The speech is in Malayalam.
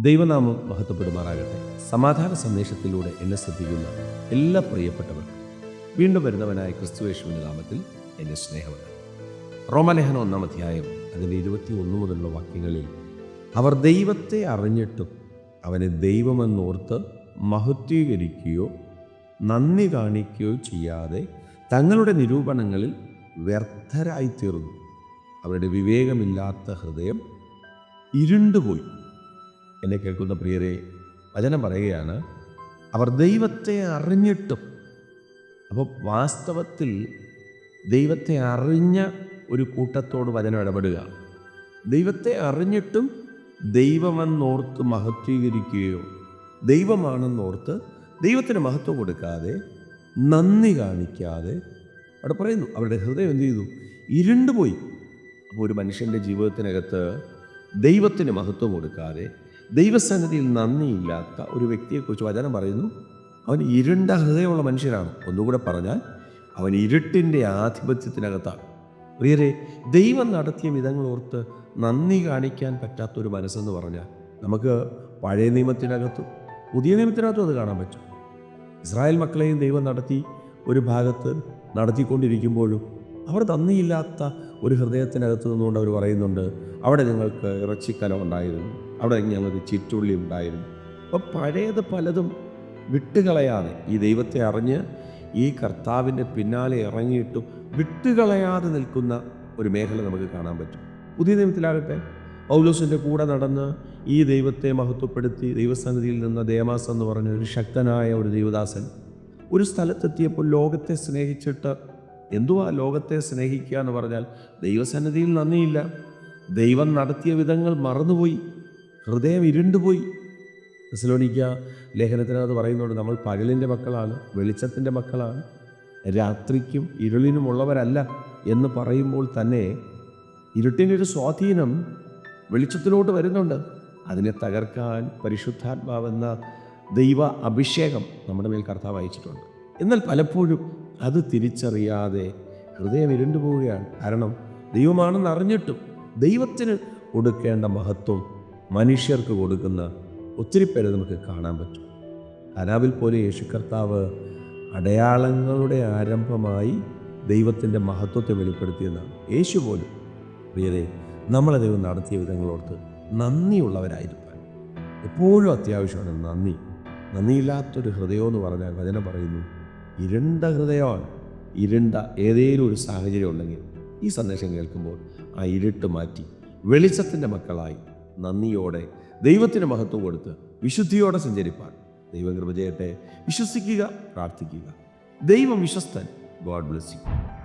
ദൈവനാമം മഹത്വപ്പെടുമാറാകട്ടെ. സമാധാന സന്ദേശത്തിലൂടെ എന്നെ ശ്രദ്ധിക്കുന്ന എല്ലാ പ്രിയപ്പെട്ടവർക്കും വീണ്ടും വരുന്നവനായ ക്രിസ്തുവേശുവിന്റെ നാമത്തിൽ എന്നെ സ്നേഹമുണ്ട് റോമലേഖന ഒന്നാം അധ്യായം അതിന്റെ ഇരുപത്തി ഒന്ന് മുതലുള്ള വാക്യങ്ങളിൽ അവർ ദൈവത്തെ അറിഞ്ഞിട്ടും അവനെ ദൈവമെന്നോർത്ത് മഹത്വീകരിക്കുകയോ നന്ദി കാണിക്കുകയോ ചെയ്യാതെ തങ്ങളുടെ നിരൂപണങ്ങളിൽ വ്യർത്ഥരായിത്തീർന്നു. അവരുടെ വിവേകമില്ലാത്ത ഹൃദയം ഇരുണ്ടുപോയി. എന്നെ കേൾക്കുന്ന പ്രിയരെ വചനം പറയുകയാണ് അവർ ദൈവത്തെ അറിഞ്ഞിട്ടും അപ്പോൾ വാസ്തവത്തിൽ ദൈവത്തെ അറിഞ്ഞ ഒരു കൂട്ടത്തോട് വചനം ഇടപെടുക. ദൈവത്തെ അറിഞ്ഞിട്ടും ദൈവമെന്നോർത്ത് മഹത്വീകരിക്കുകയോ ദൈവമാണെന്നോർത്ത് ദൈവത്തിന് മഹത്വം കൊടുക്കാതെ നന്ദി കാണിക്കാതെ അവിടെ പറയുന്നു അവരുടെ ഹൃദയം എന്ത് ചെയ്തു? ഇരുണ്ടുപോയി. അപ്പോൾ ഒരു മനുഷ്യന്റെ ജീവിതത്തിനകത്ത് ദൈവത്തിന് മഹത്വം കൊടുക്കാതെ ദൈവസന്നിധിയിൽ നന്ദിയില്ലാത്ത ഒരു വ്യക്തിയെക്കുറിച്ച് വചനം പറയുന്നു. അവൻ ഇരുണ്ട ഹൃദയമുള്ള മനുഷ്യനാണ്. ഒന്നുകൂടെ പറഞ്ഞാൽ അവൻ ഇരുട്ടിന്റെ ആധിപത്യത്തിനകത്താണ്. പ്രിയരെ ദൈവം നടത്തിയ വിധങ്ങൾ ഓർത്ത് നന്ദി കാണിക്കാൻ പറ്റാത്തൊരു മനസ്സെന്ന് പറഞ്ഞാൽ നമുക്ക് പഴയ നിയമത്തിനകത്തും പുതിയ നിയമത്തിനകത്തും അത് കാണാൻ പറ്റും. ഇസ്രായേൽ മക്കളെയും ദൈവം നടത്തി ഒരു ഭാഗത്ത് നടത്തിക്കൊണ്ടിരിക്കുമ്പോഴും അവർ നന്ദിയില്ലാത്ത ഒരു ഹൃദയത്തിനകത്ത് നിന്നുകൊണ്ട് അവർ പറയുന്നുണ്ട് അവിടെ നിങ്ങൾക്ക് ഇറച്ചിക്കലം ഉണ്ടായിരുന്നു. അവിടെ ഞങ്ങൾക്ക് ചിറ്റുള്ളി ഉണ്ടായിരുന്നു. അപ്പോൾ പഴയത് പലതും വിട്ടുകളയാതെ ഈ ദൈവത്തെ അറിഞ്ഞ് ഈ കർത്താവിന്റെ പിന്നാലെ ഇറങ്ങിയിട്ടും വിട്ടുകളയാതെ നിൽക്കുന്ന ഒരു മേഖല നമുക്ക് കാണാൻ പറ്റും. പുതിയ നിയമത്തിലാകട്ടെ പൗലോസിന്റെ കൂടെ നടന്ന് ഈ ദൈവത്തെ മഹത്വപ്പെടുത്തി ദൈവസന്നിധിയിൽ നിന്ന ദേമാസ് എന്ന് പറഞ്ഞ ഒരു ശക്തനായ ഒരു ദൈവദാസൻ ഒരു സ്ഥലത്തെത്തിയപ്പോൾ ലോകത്തെ സ്നേഹിച്ചിട്ട് എന്തുവാ ലോകത്തെ സ്നേഹിക്കുക എന്ന് പറഞ്ഞാൽ ദൈവസന്നിധിയിൽ നന്ദിയില്ല. ദൈവം നടത്തിയ വിധങ്ങൾ മറന്നുപോയി. ഹൃദയം ഇരുണ്ടുപോയി. തെസലോനിക്ക ലേഖനത്തിനകത്ത് പറയുന്നുണ്ട് നമ്മൾ പകലിന്റെ മക്കളാണ് വെളിച്ചത്തിന്റെ മക്കളാണ് രാത്രിക്കും ഇരുളിനുമുള്ളവരല്ല എന്ന് പറയുമ്പോൾ തന്നെ ഇരുട്ടിന്റെ ഒരു സ്വാധീനം വെളിച്ചത്തിലോട്ട് വരുന്നുണ്ട്. അതിനെ തകർക്കാൻ പരിശുദ്ധാത്മാവെന്ന ദൈവ അഭിഷേകം നമ്മുടെ മേൽ കർത്താവ് അയച്ചിട്ടുണ്ട്. എന്നാൽ പലപ്പോഴും അത് തിരിച്ചറിയാതെ ഹൃദയം ഇരുണ്ടു പോവുകയാണ് കാരണം ദൈവമാണെന്ന് അറിഞ്ഞിട്ടും ദൈവത്തിന് കൊടുക്കേണ്ട മഹത്വം മനുഷ്യർക്ക് കൊടുക്കുന്ന ഒത്തിരി പേരെ നമുക്ക് കാണാൻ പറ്റും. അനാബിൽ പോലെ യേശു കർത്താവ് അടയാളങ്ങളുടെ ആരംഭമായി ദൈവത്തിന്റെ മഹത്വത്തെ വെളിപ്പെടുത്തിയതാണ് യേശു പോലും പ്രിയരെ നമ്മളെ ദൈവം നടത്തിയ വിധങ്ങളോർത്ത് നന്ദിയുള്ളവരായിരിക്കാൻ. എപ്പോഴും അത്യാവശ്യമാണ് നന്ദി. നന്ദിയില്ലാത്തൊരു ഹൃദയം എന്ന് പറഞ്ഞാൽ വചന പറയുന്നു ഇരുണ്ട ഹൃദയമാണ്. ഇരുണ്ട ഏതേലും ഒരു സാഹചര്യം ഉണ്ടെങ്കിൽ ഈ സന്ദേശം കേൾക്കുമ്പോൾ ആ ഇരുട്ട് മാറ്റി വെളിച്ചത്തിന്റെ മക്കളായി നന്ദിയോടെ ദൈവത്തിന് മഹത്വം കൊടുത്ത് വിശുദ്ധിയോടെ സഞ്ചരിപ്പാൻ. ദൈവം കൃപ ചെയ്യട്ടെ. വിശ്വസിക്കുക പ്രാർത്ഥിക്കുക. ദൈവം വിശ്വസ്തൻ. God bless you.